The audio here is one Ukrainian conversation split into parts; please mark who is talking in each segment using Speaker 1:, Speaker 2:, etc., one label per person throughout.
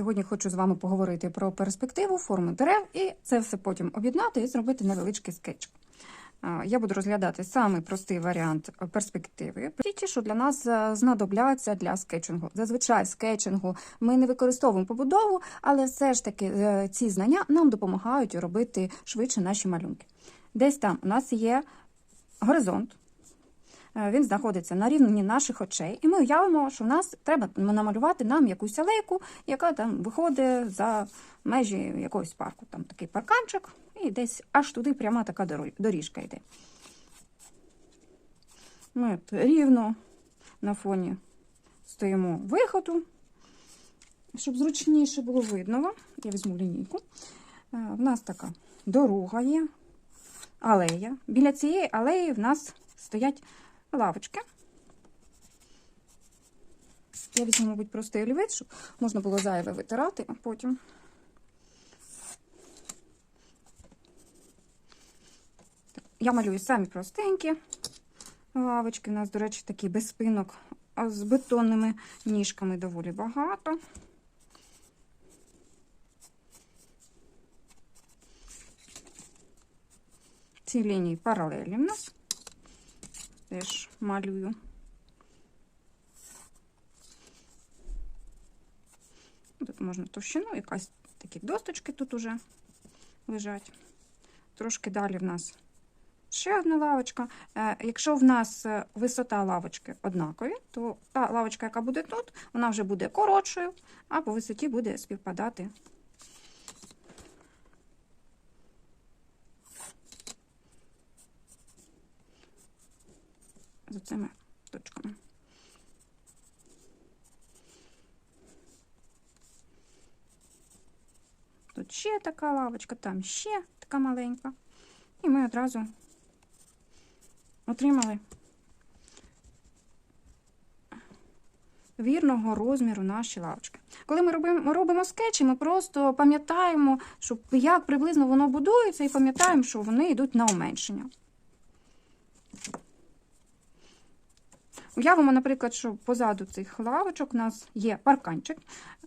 Speaker 1: Сьогодні хочу з вами поговорити про перспективу, форми дерев, і це все потім об'єднати і зробити невеличкий скетч. Я буду розглядати самий простий варіант перспективи, ті, що для нас е, знадобляться для скетчингу. Зазвичай в скетчингу ми не використовуємо побудову, але все ж таки е, ці знання нам допомагають робити швидше наші малюнки. Десь там у нас є горизонт. Е, Він знаходиться на рівні наших очей, і ми уявимо, що в нас треба намалювати нам якусь алейку, яка там виходить за межі якогось парку. Там такий парканчик, і десь аж туди пряма така доріжка йде. Ми рівно на фоні стоїмо виходу, щоб зручніше було видно. Я візьму лінійку. Е, В нас така дорога є, алея. Біля цієї алеї в нас стоять лавочки. Я візьму, мабуть, простий олівець, щоб можна було зайве витирати, а потім. Я малюю самі простенькі лавочки. У нас, до речі, такі без спинок, а з бетонними ніжками доволі багато. Ці лінії паралелі в нас теж малюю. Тут можна товщину, якась такі досточки тут уже лежать. Трошки далі в нас ще одна лавочка. Е, Якщо в нас е, висота лавочки однакові, то та лавочка, яка буде тут, вона вже буде коротшою, а по висоті буде співпадати. З цими точками. Тут ще така лавочка, там ще така маленька. І ми одразу отримали вірного розміру наші лавочки. Коли ми робимо, робимо скетчі, ми просто пам'ятаємо, що як приблизно воно будується, і пам'ятаємо, що вони йдуть на уменшення. Уявимо, наприклад, що позаду цих лавочок у нас є парканчик,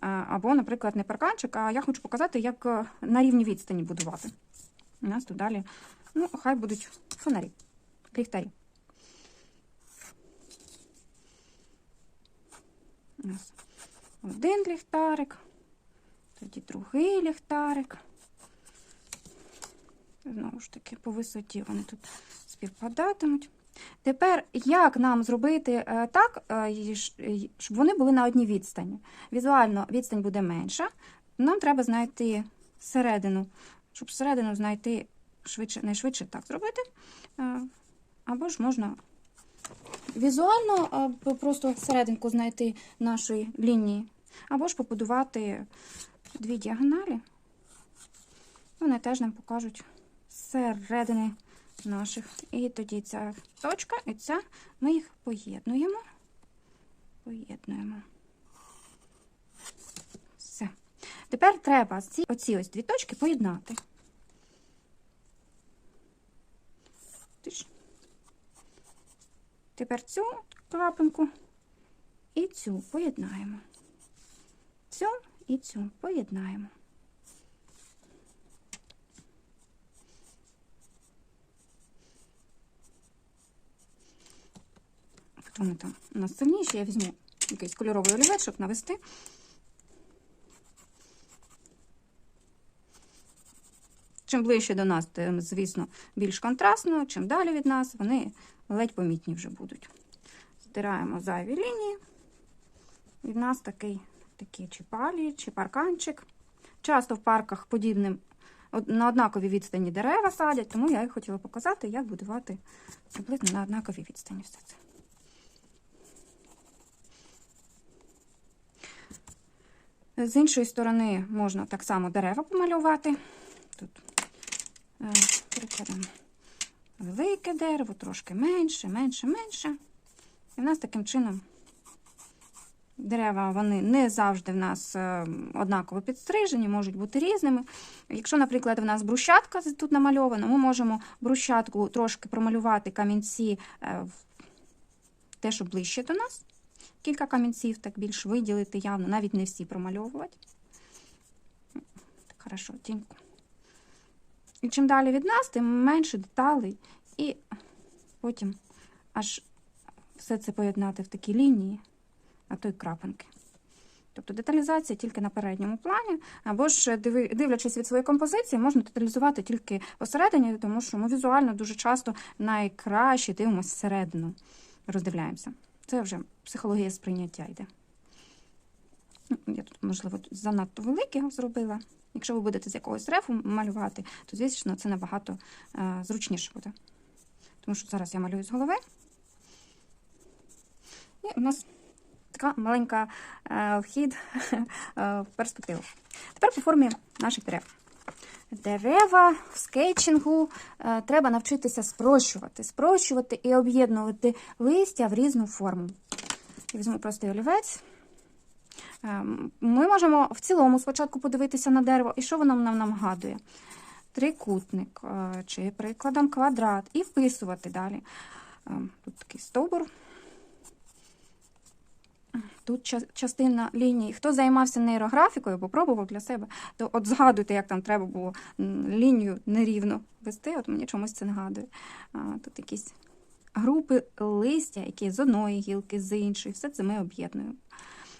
Speaker 1: або, наприклад, не парканчик, а я хочу показати, як е, на рівні відстані будувати. У нас тут далі, ну, хай будуть фонарі, ліхтарі. У нас один ліхтарик, тоді другий ліхтарик. Знову ж таки, по висоті вони тут співпадатимуть. Тепер, як нам зробити е, так, е, щоб вони були на одній відстані? Візуально відстань буде менша. Нам треба знайти середину, щоб середину знайти швидше, найшвидше так зробити. Е, Або ж можна візуально просто серединку знайти нашої лінії, або ж побудувати дві діагоналі. Вони теж нам покажуть середини наших. І тоді ця точка і ця, ми їх поєднуємо. Поєднуємо. Все. Тепер треба ці, оці ось дві точки поєднати. Тепер цю крапинку і цю поєднаємо. Цю і цю поєднаємо. Вони там у нас сильніші, я візьму якийсь кольоровий олівець, щоб навести. Чим ближче до нас, тим, звісно, більш контрастно, чим далі від нас, вони ледь помітні вже будуть. Стираємо зайві лінії. І в нас такий, такий чи палі, чи парканчик. Часто в парках подібним на однаковій відстані дерева садять, тому я і хотіла показати, як будувати приблизно на однаковій відстані все це. З іншої сторони можна так само дерева помалювати. Тут е, прикладемо велике дерево, трошки менше, менше, менше. І в нас таким чином дерева вони не завжди в нас е, однаково підстрижені, можуть бути різними. Якщо, наприклад, в нас брусчатка тут намальована, ми можемо брусчатку трошки промалювати камінці е, те, що ближче до нас. Кілька камінців так більш виділити явно, навіть не всі промальовувати. хорошо тіньку. І чим далі від нас, тим менше деталей. І потім аж все це поєднати в такі лінії, а то й крапинки. Тобто деталізація тільки на передньому плані, або ж дивлячись від своєї композиції, можна деталізувати тільки посередині, тому що ми візуально дуже часто найкраще дивимося всередину, роздивляємося. Це вже психологія сприйняття йде. Ну, Я тут, можливо, занадто велике зробила. Якщо ви будете з якогось рефу малювати, то, звісно, це набагато е, зручніше буде. Тому що зараз я малюю з голови. І у нас така маленька е, вхід е, в перспективу. Тепер по формі наших дерев. Дерева в скетчингу е, треба навчитися спрощувати, спрощувати і об'єднувати листя в різну форму. Я візьму простий олівець. Ем, Ми можемо в цілому спочатку подивитися на дерево, і що воно нам нагадує. Трикутник е, чи прикладом квадрат, і вписувати далі. Ем, Тут такий стовбур. Тут частина лінії. Хто займався нейрографікою, або пробував для себе, то от згадуйте, як там треба було лінію нерівно вести. От мені чомусь це нагадує. Тут якісь групи листя, які з одної гілки, з іншої. Все це ми об'єднуємо.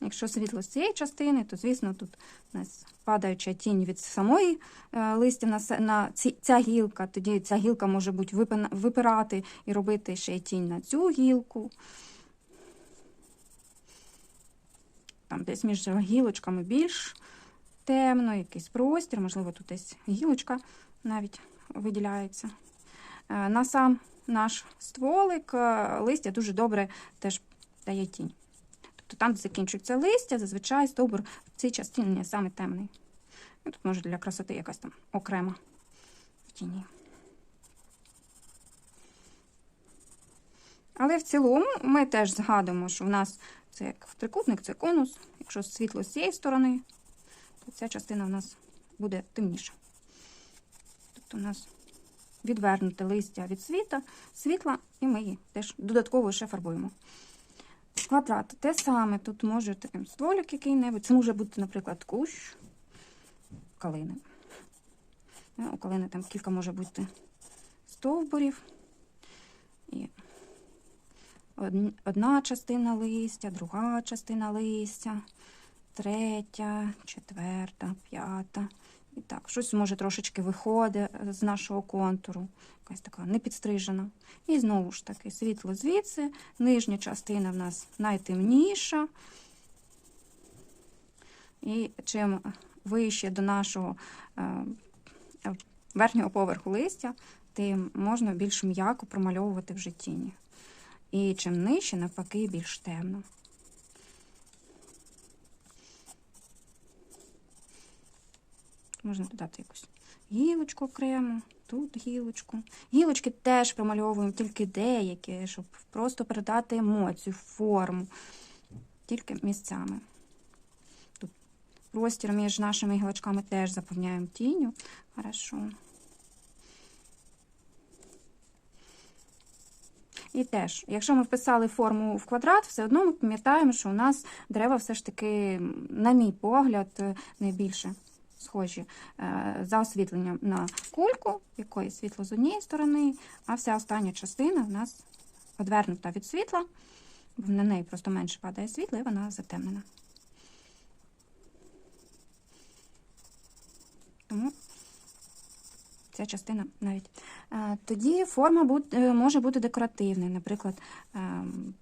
Speaker 1: Якщо світло з цієї частини, то, звісно, тут у нас падаюча тінь від самої е, листя на, на ці, ця гілка, тоді ця гілка може бути випирати і робити ще й тінь на цю гілку. Там десь між гілочками більш темно, якийсь простір, можливо, тут десь гілочка навіть виділяється. Е, На сам наш стволик е, листя дуже добре теж дає тінь. Тобто там, де закінчується листя, зазвичай стовбур в цій частині саме темний. Ну, Тут може для красоти якась там окрема в тіні. Але в цілому ми теж згадуємо, що в нас це як трикутник, це конус. Якщо світло з цієї сторони, то ця частина в нас буде темніша. Тобто у нас відвернуте листя від світа, світла, і ми її теж додатково ще фарбуємо. Квадрат те саме. Тут може таким стволик який-небудь. Це може бути, наприклад, кущ калини. Е, У калини там кілька може бути стовбурів. Одна частина листя, друга частина листя, третя, четверта, п'ята. І так, щось може трошечки виходить з нашого контуру, якась така непідстрижена. І знову ж таки, світло звідси, нижня частина в нас найтемніша. І чим вище до нашого е, верхнього поверху листя, тим можна більш м'яко промальовувати вже тіні. І чим нижче, навпаки, більш темно. Можна додати якусь гілочку окремо, тут гілочку. Гілочки теж промальовуємо тільки деякі, щоб просто передати емоцію, форму, тільки місцями. Тут простір між нашими гілочками теж заповняємо тінню. Хорошо. І теж, якщо ми вписали форму в квадрат, все одно ми пам'ятаємо, що у нас дерева все ж таки, на мій погляд, е, найбільше схожі е, за освітленням на кульку, якої світло з однієї сторони, а вся остання частина в нас одвернута від світла, бо на неї просто менше падає світло і вона затемнена. Тому ця частина навіть. Е, Тоді форма е, може бути декоративною, наприклад, ем,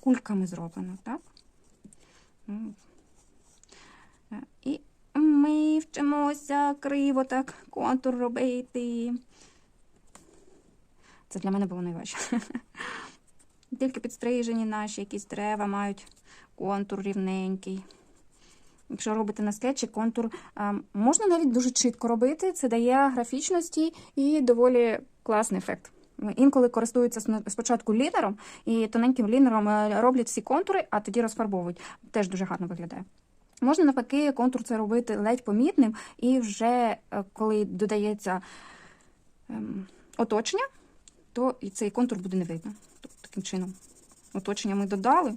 Speaker 1: кульками зроблено, так? Е, І ми вчимося криво так контур робити. Це для мене було найважче. Тільки підстрижені наші якісь дерева мають контур рівненький. Якщо робити на скетчі, контур можна навіть дуже чітко робити. Це дає графічності і доволі класний ефект. Інколи користуються спочатку лінером, і тоненьким лінером е, роблять всі контури, а тоді розфарбовують. Теж дуже гарно виглядає. Можна навпаки контур це робити ледь помітним, і вже е, коли додається ем, оточення, то і цей контур буде не видно. Тобто таким чином. Оточення ми додали,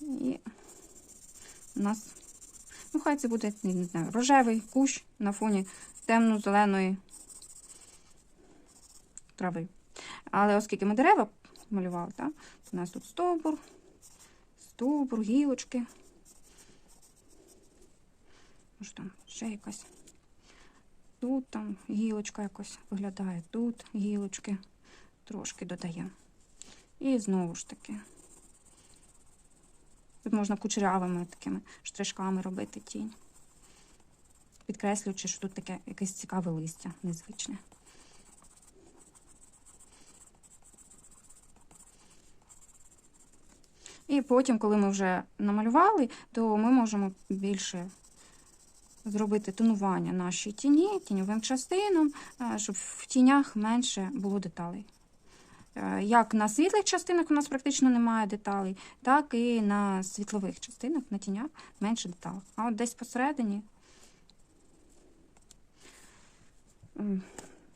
Speaker 1: і у нас Ну, хай це буде не знаю, рожевий кущ на фоні темно-зеленої трави. Але оскільки ми дерева малювали, так, у нас тут стовбур, стовбур, гілочки. Може там ще якась. Тут там гілочка якось виглядає, тут гілочки трошки додаємо. І знову ж таки. Тут можна кучерявими такими штришками робити тінь. Підкреслюючи, що тут таке якесь цікаве листя, незвичне. І потім, коли ми вже намалювали, то ми можемо більше зробити тонування нашій тіні, тіньовим частинам, е, щоб в тінях менше було деталей. Е, Як на світлих частинах у нас практично немає деталей, так і на світлових частинах, на тінях менше деталей. А от десь посередині,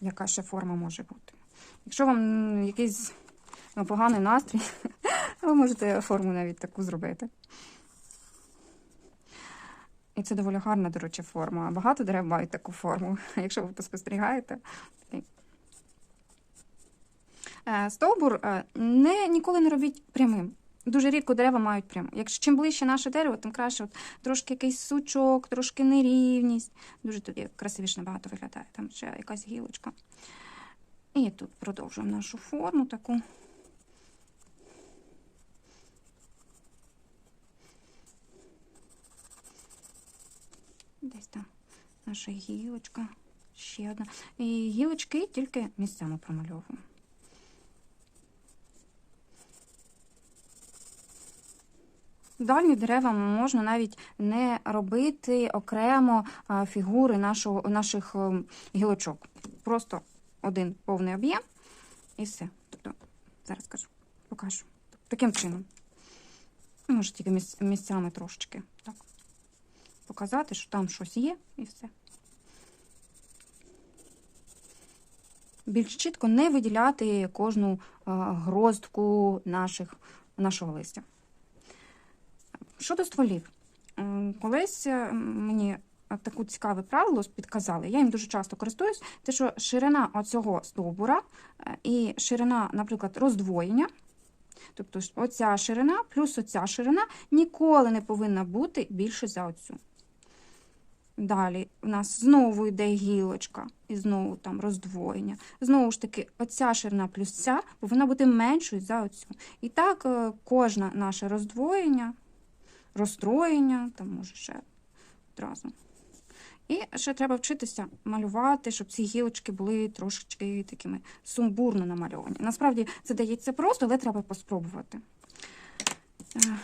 Speaker 1: яка ще форма може бути. Якщо вам якийсь ну, поганий настрій, ви можете форму навіть таку зробити. І це доволі гарна, до речі, форма. Багато дерев мають таку форму, якщо ви поспостерігаєте. Е, Стовбур е, не, ніколи не робіть прямим. Дуже рідко дерева мають прямо. Якщо чим ближче наше дерево, тим краще от, трошки якийсь сучок, трошки нерівність. Дуже тоді красивіше набагато виглядає. Там ще якась гілочка. І тут продовжуємо нашу форму таку. Десь там наша гілочка. Ще одна. І гілочки тільки місцями промальовуємо. Дальні дерева можна навіть не робити окремо фігури нашого, наших ем, гілочок. Просто один повний об'єм і все. Тобто, зараз кажу, покажу. Таким чином. Ну, Може, тільки місцями трошечки. Так. Показати, що там щось є, і все. Більш чітко не виділяти кожну а, гроздку наших, нашого листя. Щодо стволів, колись е, мені таку цікаве правило підказали. Я їм дуже часто користуюсь, те, що ширина оцього стовбура е, і ширина, наприклад, роздвоєння, тобто оця ширина плюс оця ширина ніколи не повинна бути більше за оцю. Далі у нас знову йде гілочка, і знову там роздвоєння. Знову ж таки, оця ширина плюс ця повинна бути меншою за оцю. І так е, кожне наше роздвоєння, розстроєння, там може ще одразу. І ще треба вчитися малювати, щоб ці гілочки були трошечки такими сумбурно намальовані. Насправді це дається просто, але треба поспробувати. Е,